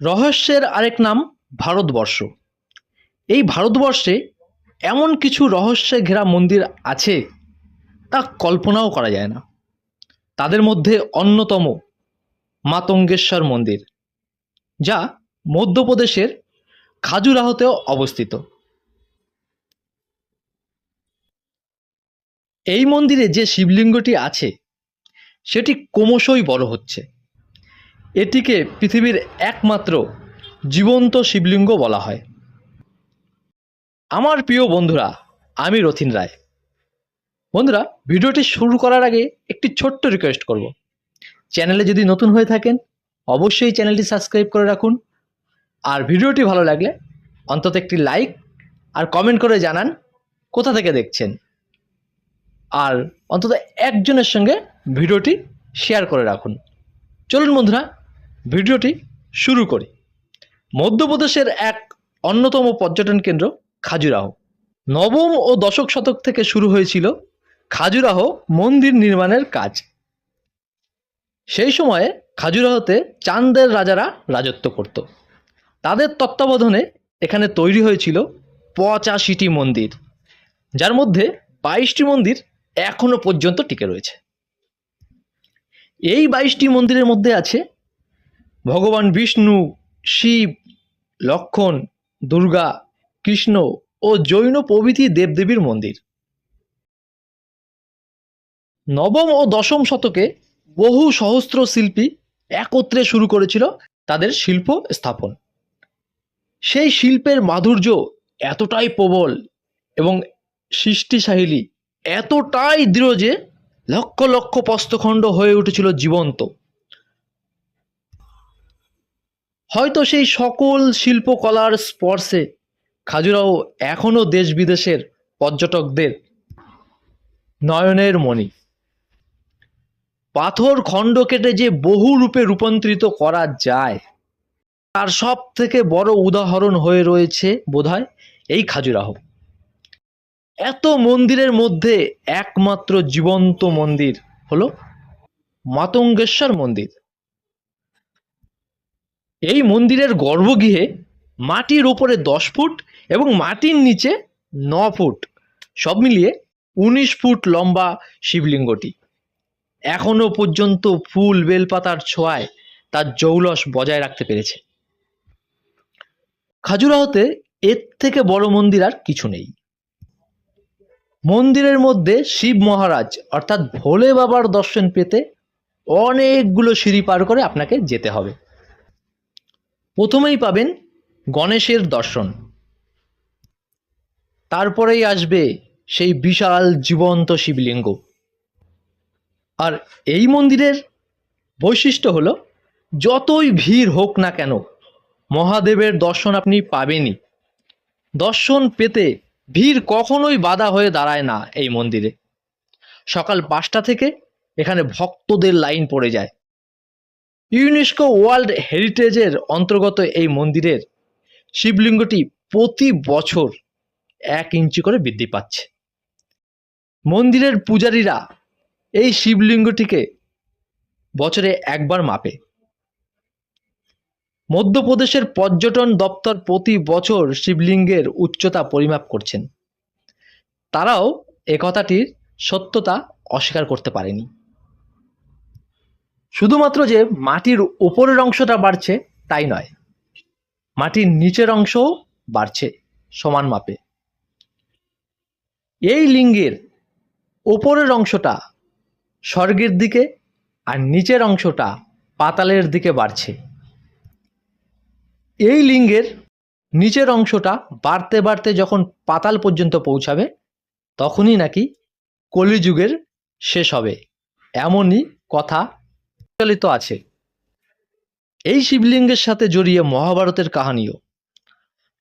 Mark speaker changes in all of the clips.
Speaker 1: রহস্যের আরেক নাম ভারতবর্ষ। এই ভারতবর্ষে এমন কিছু রহস্যে ঘেরা মন্দির আছে তা কল্পনাও করা যায় না। তাদের মধ্যে অন্যতম মাতঙ্গেশ্বর মন্দির, যা মধ্যপ্রদেশের খাজুরাহোতেও অবস্থিত। এই মন্দিরে যে শিবলিঙ্গটি আছে, সেটি ক্রমশই বড় হচ্ছে। এটিকে পৃথিবীর একমাত্র জীবন্ত শিবলিঙ্গ বলা হয়। আমার প্রিয় বন্ধুরা, আমি রথিন রায়। বন্ধুরা, ভিডিওটি শুরু করার আগে একটি ছোট্ট রিকোয়েস্ট করব। চ্যানেলে যদি নতুন হয়ে থাকেন, অবশ্যই চ্যানেলটি সাবস্ক্রাইব করে রাখুন। আর ভিডিওটি ভালো লাগলে অন্তত একটি লাইক আর কমেন্ট করে জানান কোথা থেকে দেখছেন। আর অন্তত একজনের সঙ্গে ভিডিওটি শেয়ার করে রাখুন। চলুন বন্ধুরা ভিডিওটি শুরু করি। মধ্যপ্রদেশের এক অন্যতম পর্যটন কেন্দ্র খাজুরাহো। নবম ও দশক শতক থেকে শুরু হয়েছিল খাজুরাহো মন্দির নির্মাণের কাজ। সেই সময়ে খাজুরাহোতে চান্দের রাজারা রাজত্ব করত। তাদের তত্ত্বাবধানে এখানে তৈরি হয়েছিল পঁচাশিটি মন্দির, যার মধ্যে বাইশটি মন্দির এখনও পর্যন্ত টিকে রয়েছে। এই বাইশটি মন্দিরের মধ্যে আছে ভগবান বিষ্ণু, শিব, লক্ষণ, দুর্গা, কৃষ্ণ ও জৈন প্রভৃতি দেবদেবীর মন্দির। নবম ও দশম শতকে বহু সহস্র শিল্পী একত্রে শুরু করেছিল তাদের শিল্প স্থাপন। সেই শিল্পের মাধুর্য এতটাই প্রবল এবং সৃষ্টিশালী, এতটাই দৃঢ় যে লক্ষ লক্ষ প্রস্তখণ্ড হয়ে উঠেছিল জীবন্ত। হয়তো সেই সকল শিল্পকলার স্পর্শে খাজুরাও এখনও দেশ বিদেশের পর্যটকদের নয়নের মণি। পাথর খণ্ড কেটে যে বহু রূপে রূপান্তরিত করা যায়, তার সব থেকে বড় উদাহরণ হয়ে রয়েছে বোধহয় এই খাজুরাহ। এত মন্দিরের মধ্যে একমাত্র জীবন্ত মন্দির হলো মাতঙ্গেশ্বর মন্দির। এই মন্দিরের গর্ভগৃহে মাটির ওপরে দশ ফুট এবং মাটির নিচে ন ফুট। সব মিলিয়ে উনিশ ফুট লম্বা শিবলিঙ্গটি। এখনও পর্যন্ত ফুল বেলপাতার ছোঁয়ায় তার জৌলস বজায় রাখতে পেরেছে। খাজুরাহতে এর থেকে বড় মন্দির আর কিছু নেই। মন্দিরের মধ্যে শিব মহারাজ অর্থাৎ ভোলে বাবার দর্শন পেতে অনেকগুলো সিঁড়ি পার করে আপনাকে যেতে হবে। প্রথমেই পাবেন গণেশের দর্শন। তারপরেই আসবে সেই বিশাল জীবন্ত শিবলিঙ্গ। আর এই মন্দিরের বৈশিষ্ট্য হলো, যতই ভিড় হোক না কেন, মহাদেবের দর্শন আপনি পাবেনই। দর্শন পেতে ভিড় কখনোই বাধা হয়ে দাঁড়ায় না এই মন্দিরে। সকাল পাঁচটা থেকে এখানে ভক্তদের লাইন পড়ে যায়। ইউনেস্কো ওয়ার্ল্ড হেরিটেজের অন্তর্গত এই মন্দিরের শিবলিঙ্গটি প্রতি বছর এক ইঞ্চি করে বৃদ্ধি পাচ্ছে। মন্দিরের পূজারীরা এই শিবলিঙ্গটিকে বছরে একবার মাপে। মধ্যপ্রদেশের পর্যটন দপ্তর প্রতি বছর শিবলিঙ্গের উচ্চতা পরিমাপ করছেন। তারাও একথাটির সত্যতা অস্বীকার করতে পারেনি। শুধুমাত্র যে মাটির উপরের অংশটা বাড়ছে, তাই নয়। মাটির নিচের অংশও বাড়ছে সমান মাপে। এই লিঙ্গের ওপরের অংশটা স্বর্গের দিকে আর নিচের অংশটা পাতালের দিকে বাড়ছে। এই লিঙ্গের নিচের অংশটা বাড়তে বাড়তে যখন পাতাল পর্যন্ত পৌঁছাবে, তখনই নাকি কলিযুগের শেষ হবে। এমনই কথা প্রচলিত আছে। এই শিবলিঙ্গের সাথে জড়িয়ে মহাভারতের কাহানিও।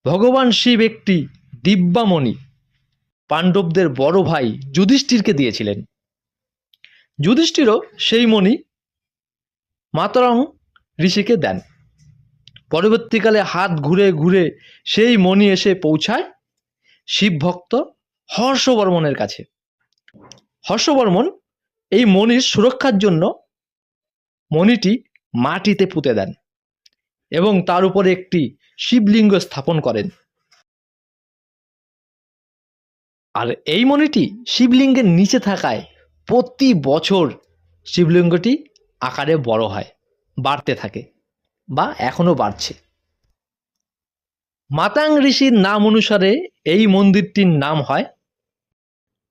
Speaker 1: ভগবান শিব একটি দিব্যামণি। পাণ্ডবদের বড় ভাই যুধিষ্ঠিরকে দিয়েছিলেন। যুধিষ্ঠিরও সেই মণি মাতরং ঋষিকে দেন। পরবর্তীকালে হাত ঘুরে ঘুরে সেই মণি এসে পৌঁছায় শিব ভক্ত হর্ষবর্মনের কাছে। হর্ষবর্মন এই মণির সুরক্ষার জন্য মণিটি মাটিতে পুঁতে দেন এবং তার উপরে একটি শিবলিঙ্গ স্থাপন করেন। আর এই মণিটি শিবলিঙ্গের নিচে থাকায় প্রতি বছর শিবলিঙ্গটি আকারে বড় হয়, বাড়তে থাকে বা এখনও বাড়ছে। মাতাং ঋষির নাম অনুসারে এই মন্দিরটির নাম হয়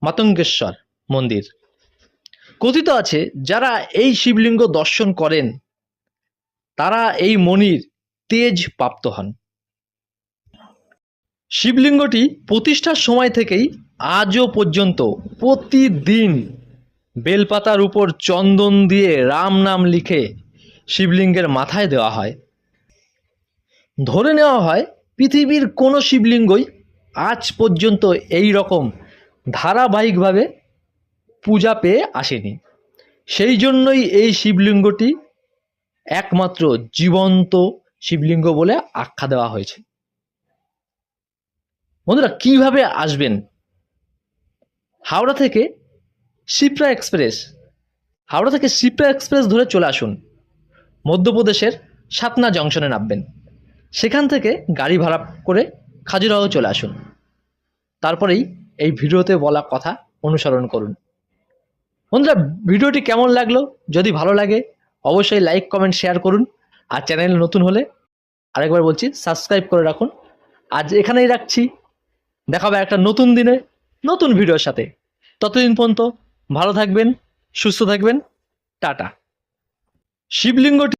Speaker 1: মাতঙ্গেশ্বর মন্দির। কথিত আছে, যারা এই শিবলিঙ্গ দর্শন করেন, তারা এই মনির তেজ প্রাপ্ত হন। শিবলিঙ্গটি প্রতিষ্ঠার সময় থেকেই আজও পর্যন্ত প্রতিদিন বেলপাতার উপর চন্দন দিয়ে রাম নাম লিখে শিবলিঙ্গের মাথায় দেওয়া হয়। ধরে নেওয়া হয়, পৃথিবীর কোনো শিবলিঙ্গই আজ পর্যন্ত এই রকম ধারাবাহিকভাবে পূজা পেয়ে আসেনি। সেই জন্যই এই শিবলিঙ্গটি একমাত্র জীবন্ত শিবলিঙ্গ বলে আখ্যা দেওয়া হয়েছে। বন্ধুরা, কীভাবে আসবেন? হাওড়া থেকে শিপ্রা এক্সপ্রেস। হাওড়া থেকে শিপ্রা এক্সপ্রেস ধরে চলে আসুন। মধ্যপ্রদেশের সাতনা জংশনে নামবেন। সেখান থেকে গাড়ি ভাড়া করে খাজুরাহো চলে আসুন। তারপরেই এই ভিডিওতে বলা কথা অনুসরণ করুন। বন্ধুরা, ভিডিওটি কেমন লাগল? যদি ভালো লাগে, অবশ্যই লাইক কমেন্ট শেয়ার করুন। আর চ্যানেল নতুন হলে আরেকবার বলছি সাবস্ক্রাইব করে রাখুন। আজ এখানেই রাখছি। দেখা হবে একটা নতুন দিনে, নতুন ভিডিওর সাথে। ততদিন পর্যন্ত ভালো থাকবেন, সুস্থ থাকবেন। টাটা। শিবলিঙ্গটি